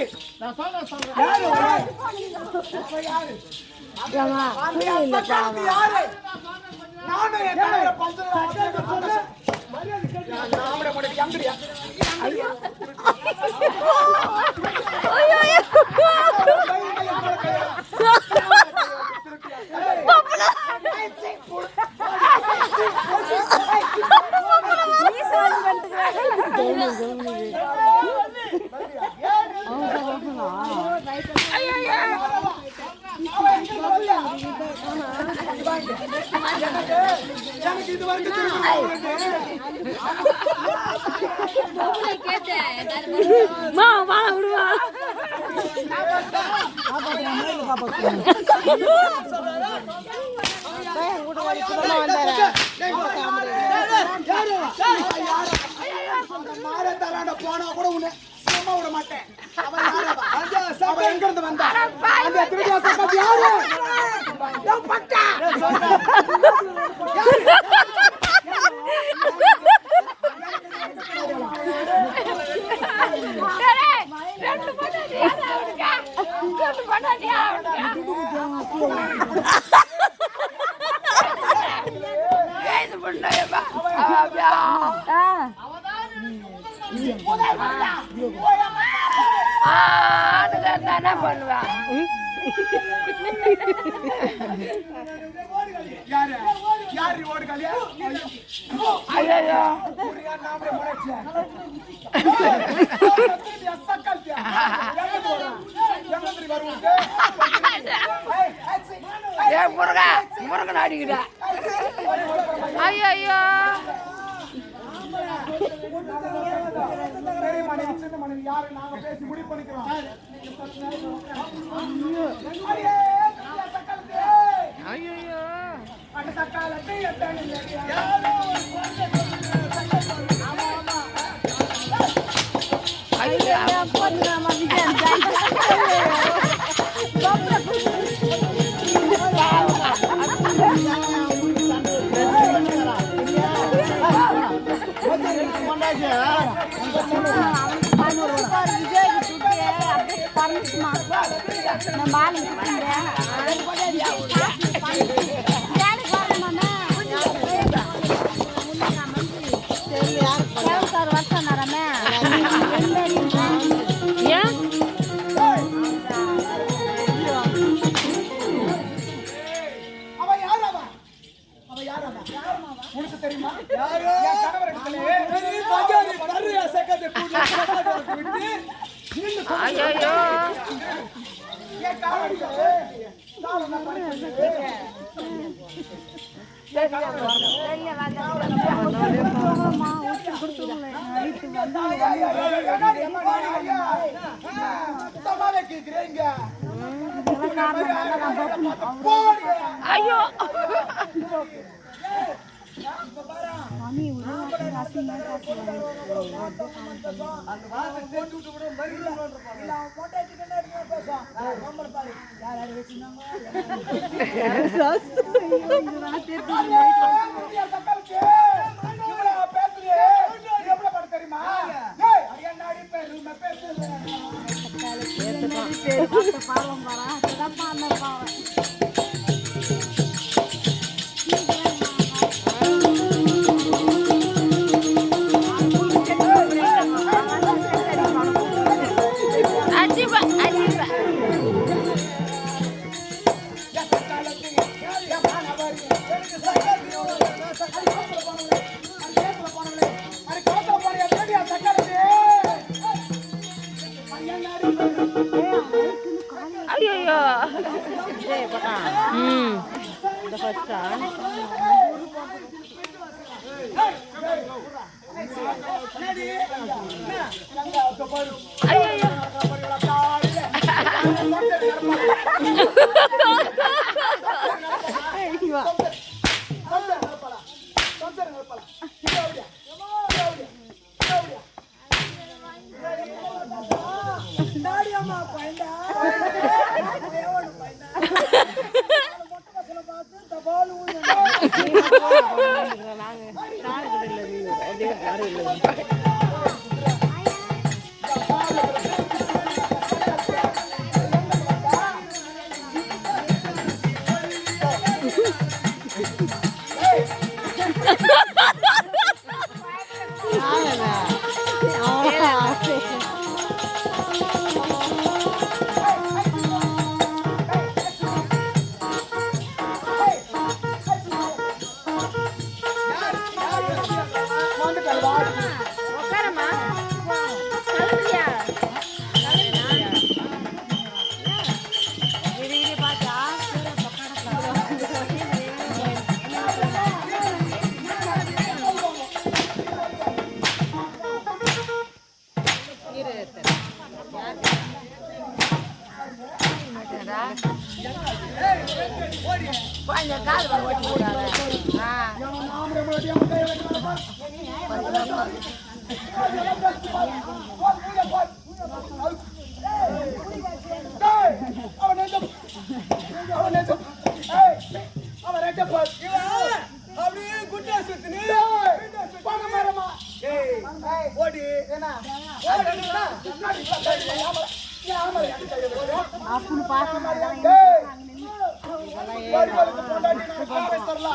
யாரு? நான் அவ? அவ யாரு? ஏம்மா, யாரு? நானும் என் கணவரை பஞ்சத்துல அவசரத்தை சொன்னேன். நான் எங்கடியா? எனக்கு மா, வா, விடுவா. போனா கூட உன்னை விட மாட்டேன். அவன் எங்க இருந்து வந்தா? அந்த சப்பாத்தி யாரு? பட்டா? யாரு? யாரு ஓடுகாலியா? ஐயோ. புரியா நாமளே முளைச்சே. திருடியா சக்காத்தியா? எங்க போறா? எங்க திருடி வருவாங்க? என்ன ஆச்சி. ஏ முருகா முருகன் அடிக்கிட்டா ஐயோ பெரிய மனைவி, யாரு? நாங்க பேசி முடிவு பண்ணிக்கிறோம். ஐயோ ஐயோ என் கணவர் இடத்திலே நான் உன்னை படிக்கிறேன். சும்மாவே கேக்குறீங்க. போடி. ஐயோ. சாமி உருவாக்கி இவ்வளவு பாவம் நீ பாவம் ஐயோ ம். இந்த first ஆ? ஐயோ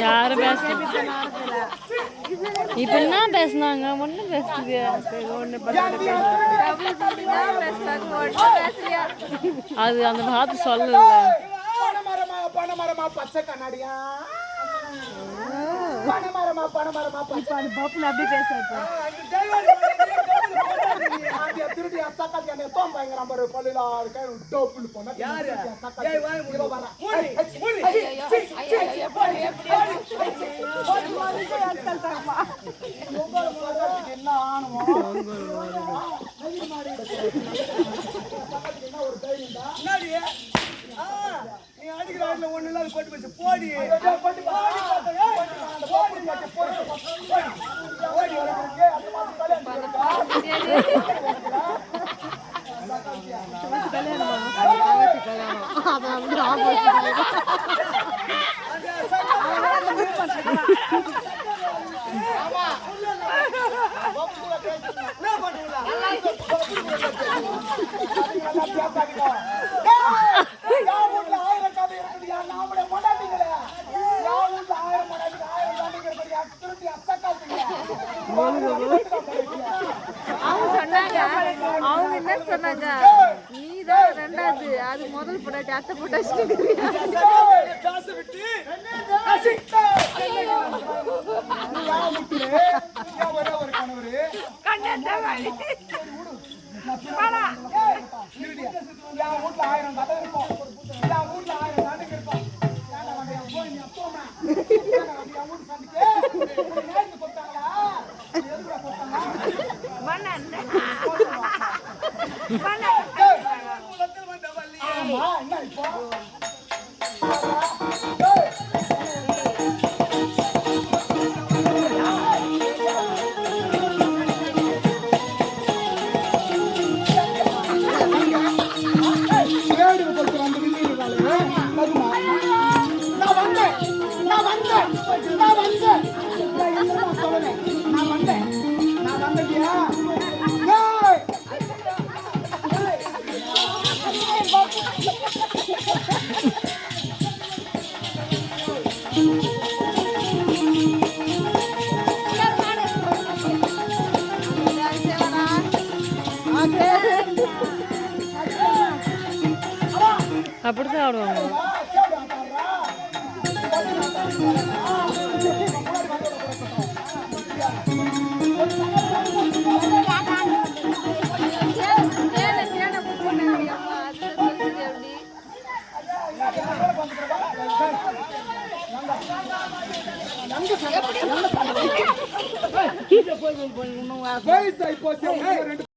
யாரும் பேச இப்ப என்ன பேசினாங்க ஒன்றும் பேசுது அது அந்த பார்த்து சொல்லல பணமரமா பச்சை கண்ணாடியா பணமரமா பணமரமா பச்சை பாப்புல அப்படியே பேசுறது திருடி அசாக்கால் என்ன தோம்பாங்கிறான் பாரு பள்ளியில கை டோப்புல போனா யாரு ஏய் வாய் முடி என்ன ஆணுமா ஒரு டைம் நீ அடிக்கிற ஒண்ணு இல்லாத போட்டு போச்சு போடி என்ன சொன்னாங்க நீ ரெண்டாவது அது முதல் பொட்டாச்சு அத்தை பொட்டாச்சு ஆயிரம் கதை இருக்கும் வீட்டுல அப்படிதான் ஆடுவாங்க. పోయి పోయి